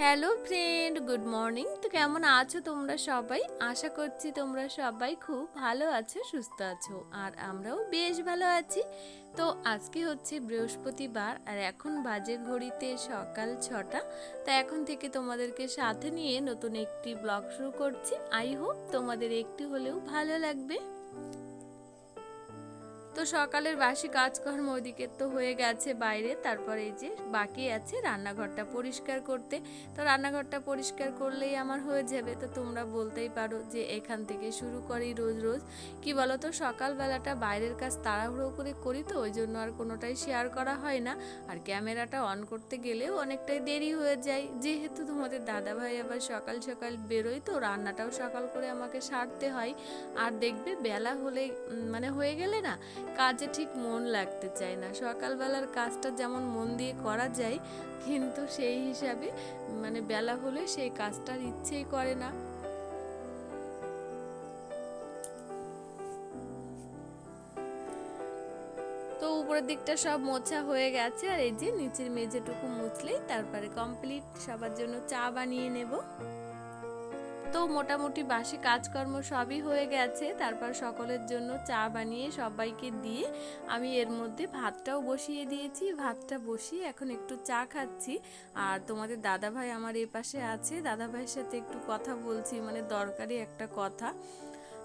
Hello friend, good morning. তো কেমন আছো তোমরা সবাই? আশা করছি তোমরা সবাই খুব ভালো আছো, সুস্থ আছো, আর আমরাও বেশ ভালো আছি। তো আজকে হচ্ছে বৃহস্পতিবার, আর এখন বাজে ঘড়িতে সকাল ছটা। তা এখন থেকে তোমাদেরকে সাথে নিয়ে নতুন একটি ব্লগ শুরু করছি। আই হোপ তোমাদের একটু হলেও ভালো লাগবে। তো সকালের বাসি কাজকর্ম ওইদিকে তো হয়ে গেছে বাইরে, তারপরে এই যে বাকি আছে রান্নাঘরটা পরিষ্কার করতে। তো রান্নাঘরটা পরিষ্কার করলেই আমার হয়ে যাবে। তো তোমরা বলতেই পারো যে এখান থেকে শুরু করি রোজ রোজ। কি বলো তো সকালবেলাটা বাইরের কাজ তাড়াহুড়ো করে করি তো, ওই জন্য আর কোনোটাই শেয়ার করা হয় না। আর ক্যামেরাটা অন করতে গেলেও অনেকটাই দেরি হয়ে যায়। যেহেতু তোমাদের দাদাভাই আবার সকাল সকাল বেরোয় তো, রান্নাটাও সকাল করে আমাকে সারতে হয়। আর দেখবে বেলা হলে মানে হয়ে গেলে না কাজে ঠিক মন লাগতে চায় না। সকালবেলার কাজটা যেমন মন দিয়ে করা যায়, কিন্তু সেই হিসাবে মানে বেলা হলে সেই কাজটার ইচ্ছেই করে না। তো উপরের দিকটা সব মোছা হয়ে গেছে, আর এই যে নিচের মেঝেটুকু মুছলেই তারপরে কমপ্লিট সবার জন্য চা বানিয়ে নেব। তো মোটামুটি বাসি কাজকর্ম সবই হয়ে গেছে। তারপর সকলের জন্য চা বানিয়ে সবাইকে দিয়ে আমি এর মধ্যে ভাতটাও বসিয়ে দিয়েছি। ভাতটা বসিয়ে এখন একটু চা খাচ্ছি। আর তোমাদের দাদাভাই আমার এ পাশে আছে। দাদাভাইয়ের সাথে একটু কথা বলছি মানে দরকারি একটা কথা।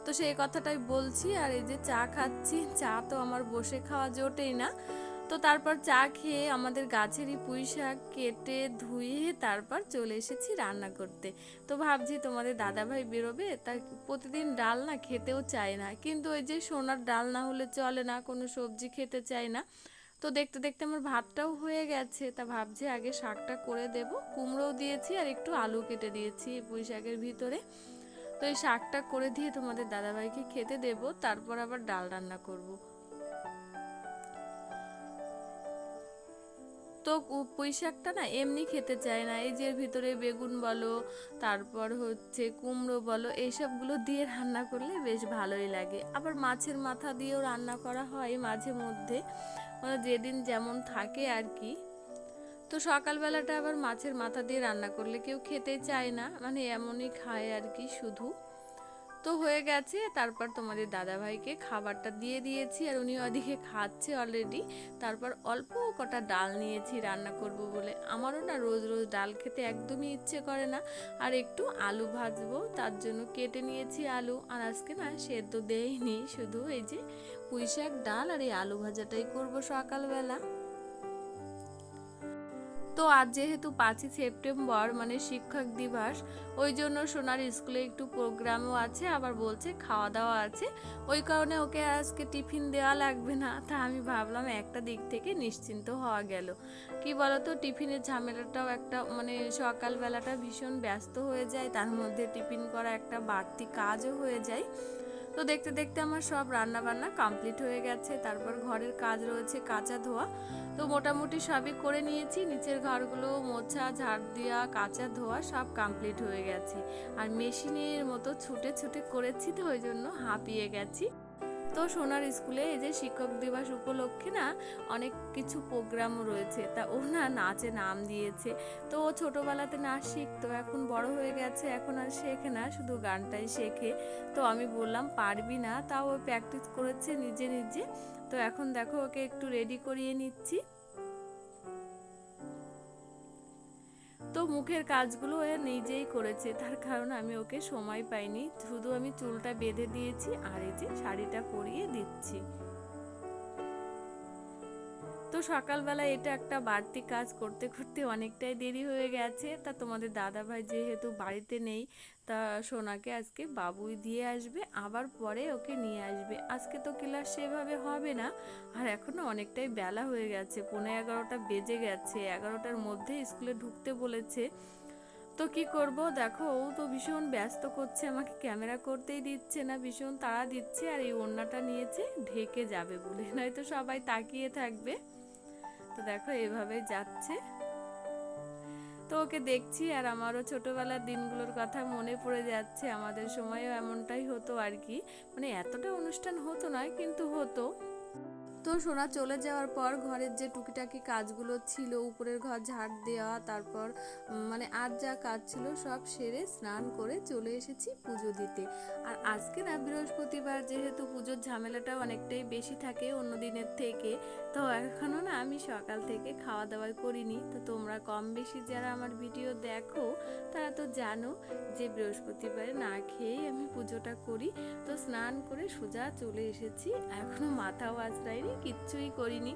তো সেই কথাটাই বলছি। আর এই যে চা খাচ্ছি, চা তো আমার বসে খাওয়া জোটেই না। তো তারপর চা খেয়ে আমাদের গাছেরই পুঁই শাক কেটে ধুয়ে তারপর চলে এসেছি রান্না করতে। তো ভাবছি তোমাদের দাদাভাই বেরোবে, তা প্রতিদিন ডাল না খেতেও চায় না। কিন্তু ওই যে সোনার ডাল না হলে চলে না, কোনো সবজি খেতে চায় না। তো দেখতে দেখতে আমার ভাতটাও হয়ে গেছে, তা ভাবছি আগে শাকটা করে দেব। কুমড়োও দিয়েছি আর একটু আলু কেটে দিয়েছি পুঁই শাকের ভিতরে। তো এই শাকটা করে দিয়ে তোমাদের দাদাভাইকে খেতে দেব, তারপর আবার ডাল রান্না করব। তো পুঁই শাকটা না এমনি খেতে চায় না। এই যে ভিতরে বেগুন বলো, তারপর হচ্ছে কুমড়ো বলো, এইসবগুলো দিয়ে রান্না করলে বেশ ভালোই লাগে। আবার মাছের মাথা দিয়েও রান্না করা হয় মাঝে মধ্যে। যেদিন যেমন থাকে আর কি। তো সকালবেলাটা আবার মাছের মাথা দিয়ে রান্না করলে কেউ খেতে চায় না মানে এমনই খায় আর কি শুধু। তো হয়ে গেছে, তারপর তোমাদের দাদাভাইকে খাবারটা দিয়ে দিয়েছি আর উনি ওদিকে খাচ্ছে অলরেডি তারপর অল্প কটা ডাল নিয়েছি রান্না করব বলে। আমারও না রোজ রোজ ডাল খেতে একদমই ইচ্ছে করে না। আর একটু আলু ভাজবো, তার জন্য কেটে নিয়েছি আলু। আর আজকে না সেদ্ধ দেয়নি শুধু এই যে পুঁই শাক ডাল আর এই আলু ভাজাটাই করব সকালবেলা। তো আজ যেহেতু পাঁচই সেপ্টেম্বর মানে শিক্ষক দিবস, ওই জন্য সোনার স্কুলে একটু প্রোগ্রামও আছে, আবার বলছে খাওয়া দাওয়া আছে। ওই কারণে ওকে আজকে টিফিন দেওয়া লাগবে না। তা আমি ভাবলাম একটা দিক থেকে নিশ্চিন্ত হওয়া গেল। কি বলতো, টিফিনের ঝামেলাটাও একটা মানে সকালবেলাটা ভীষণ ব্যস্ত হয়ে যায়। তার মধ্যে টিফিন করা একটা বাড়তি কাজও হয়ে যায়। তো দেখতে দেখতে আমার সব রান্না বান্না কমপ্লিট হয়ে গেছে। তারপর ঘরের কাজ রয়েছে কাঁচা ধোয়া। তো মোটামুটি সবই করে নিয়েছি। নিচের ঘরগুলো মোছা, ঝাড় দেওয়া কাঁচা ধোয়া সব কমপ্লিট হয়ে গেছে। আর মেশিনের মতো ছুটে ছুটে করেছি তো, ওই জন্য হাঁপিয়ে গেছি। তো সোনার স্কুলে এই যে শিক্ষক দিবস উপলক্ষে না অনেক কিছু প্রোগ্রাম রয়েছে। তা ও না নাচে নাম দিয়েছে। তো ও ছোটোবেলাতে নাচ শিখতো, এখন বড় হয়ে গেছে, এখন আর শেখে না, শুধু গানটাই শেখে। তো আমি বললাম, পারবি না। তাও ও প্র্যাকটিস করেছে নিজে নিজে। তো এখন দেখো ওকে একটু রেডি করিয়ে নিচ্ছি। তো মুখের কাজগুলো ও নিজেই করেছে। তার কারণ আমি ওকে সময় পাইনি। শুধু আমি চুলটা বেঁধে দিয়েছি আর এই যে শাড়িটা পরিয়ে দিচ্ছি। তো সকালবেলা এটা একটা বাড়তি কাজ করতে করতে অনেকটাই দেরি হয়ে গেছে। তা তোমাদের দাদা ভাই যেহেতু বাড়িতে নেই, তা সোনাকে আজকে বাবুই দিয়ে আসবে, আবার পরে ওকে নিয়ে আসবে। আজকে তো ক্লাস সেভাবে হবে না, আর এখনও অনেকটাই বেলা হয়ে গেছে পনেরো এগারোটা বেজে গেছে। এগারোটার মধ্যে স্কুলে ঢুকতে বলেছে তো কি করব? দেখো, ও তো ভীষণ ব্যস্ত করছে, আমাকে ক্যামেরা করতেই দিচ্ছে না, ভীষণ তাড়া দিচ্ছে, আর এই ওড়নাটা নিয়েছে, ঢেকে যাবে বলে, নয়তো সবাই তাকিয়ে থাকবে। তো দেখো, এভাবে যাচ্ছে। তো ওকে দেখছি, আর আমারও ছোটবেলার দিনগুলোর কথা মনে পড়ে যাচ্ছে, আমাদের সময়ও এমনটাই হতো আর কি। মানে এতটা অনুষ্ঠান হতো না, কিন্তু হতো। তো সোনা চলে যাওয়ার পর ঘরের যে টুকিটাকি কাজগুলো ছিল, উপরের ঘর ঝাড় দেওয়া, তারপর মানে আর যা কাজ ছিল সব সেরে স্নান করে চলে এসেছি পুজো দিতে। আর আজকে না বৃহস্পতিবার, যেহেতু পুজোর ঝামেলাটা অনেকটাই বেশি থাকে অন্য দিনের থেকে, তো এখনও না আমি সকাল থেকে খাওয়া দাওয়া করিনি। তো তোমরা কম বেশি যারা আমার ভিডিও দেখো, তারা তো জানো যে বৃহস্পতিবারে না খেয়েই আমি পুজোটা করি। তো স্নান করে সোজা চলে এসেছি, এখনও মাথাও আজ আঁচড়াইনি কিচ্ছুই করিনি।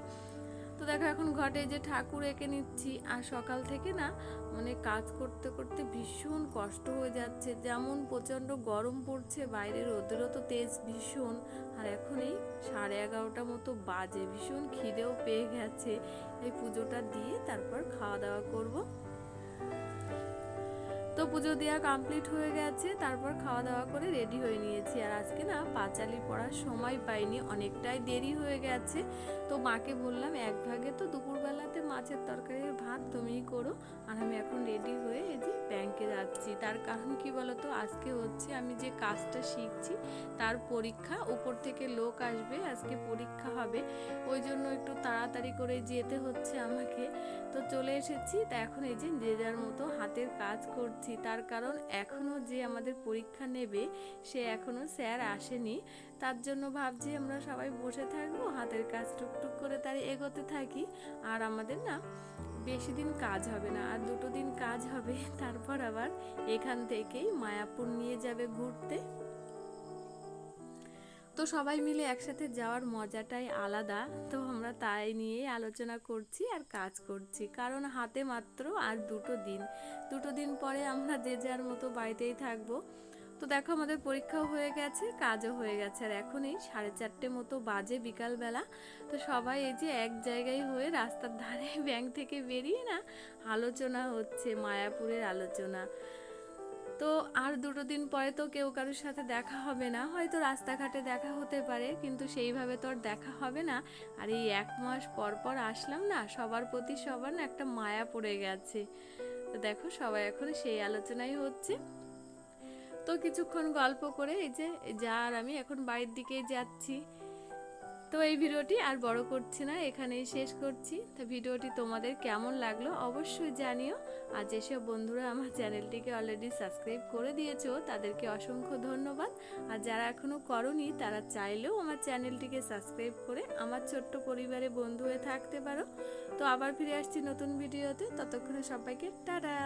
তো দেখো এখন ঘটে যে ঠাকুর এঁকে নিচ্ছি, আর সকাল থেকে না মানে কাজ করতে করতে ভীষণ কষ্ট হয়ে যাচ্ছে। যেমন প্রচণ্ড গরম পড়ছে, বাইরে রোদেরও তো তেজ ভীষণ, আর এখন এই সাড়ে এগারোটা মতো বাজে, ভীষণ খিদেও পেয়ে গেছে। এই পুজোটা দিয়ে তারপর খাওয়া দাওয়া করব। তো পুজো দেওয়া কমপ্লিট হয়ে গেছে, তারপর খাওয়া দাওয়া করে রেডি হয়ে নিয়েছি। আর আজকে না পাঁচালি পড়ার সময় পাইনি, অনেকটাই দেরি হয়ে গেছে। তো মাকে বললাম, এক ভাগে তো দুপুরবেলাতে মাছের তরকারির ভাত তুমিই করো। আর আমি এখন রেডি হয়ে এই যে ব্যাংকে যাচ্ছি। তার কারণ কি বলতো? আজকে হচ্ছে আমি যে কাজটা শিখছি, তার পরীক্ষা উপর থেকে লোক আসবে, আজকে পরীক্ষা হবে। ওই জন্য একটু তাড়াতাড়ি করে যেতে হচ্ছে আমাকে। তো চলে এসেছি, তা এখন এই যে যে যার মতো হাতের কাজ করছি। তার কারণ এখনও যে আমাদের পরীক্ষা নেবে, সে এখনও স্যার আসেনি। তার জন্য ভাবছি আমরা সবাই বসে থাকব, হাতের কাজ টুকটুক করে তার এগোতে থাকি। আর আমাদের না বেশি দিন কাজ হবে না, আর দুটো দিন কাজ হবে, তারপর আবার এখান থেকেই মায়াপুর নিয়ে যাবে ঘুরতে। তো সবাই মিলে একসাথে যাওয়ার মজাটাই আলাদা, তো আমরা তাই নিয়ে আলোচনা করছি আর কাজ করছি। কারণ হাতে মাত্র আর দুটো দিন দুটো দিন পরে আমরা যে যার মতো বাড়িতেই থাকব। তো দেখো আমাদের পরীক্ষাও হয়ে গেছে, কাজও হয়ে গেছে। আর এখন এই সাড়ে চারটে মতো বাজে বিকালবেলা। তো সবাই এই যে এক জায়গায় হয়ে রাস্তার ধারে ব্যাংক থেকে বেরিয়ে না আলোচনা হচ্ছে, মায়াপুরের আলোচনা। তো আর দুটো দিন পরে তো কেউ কারোর সাথে দেখা হবে না। হয়তো রাস্তাঘাটে দেখা হতে পারে, কিন্তু সেইভাবে তো আর দেখা হবে না। আর এই এক মাস পর পর আসলাম না, সবার প্রতি সবার না একটা মায়া পড়ে গেছে। তো দেখো সবাই এখন সেই আলোচনাই হচ্ছে। তো কিছুক্ষণ গল্প করে এই যে যা আর আমি এখন বাড়ির দিকেই যাচ্ছি। তো এই ভিডিওটি আর বড় করছি না, এখানেই শেষ করছি। তো ভিডিওটি তোমাদের কেমন লাগল অবশ্যই জানিও। আর যেসব বন্ধুরা আমার চ্যানেলটিকে অলরেডি সাবস্ক্রাইব করে দিয়েছ, তাদেরকে অসংখ্য ধন্যবাদ। আর যারা এখনও করনি, তারা চাইলেও আমার চ্যানেলটিকে সাবস্ক্রাইব করে আমার ছোট্ট পরিবারে বন্ধু হয়ে থাকতে পারো। তো আবার ফিরে আসছি নতুন ভিডিওতে, ততক্ষণে সবাইকে টাটা।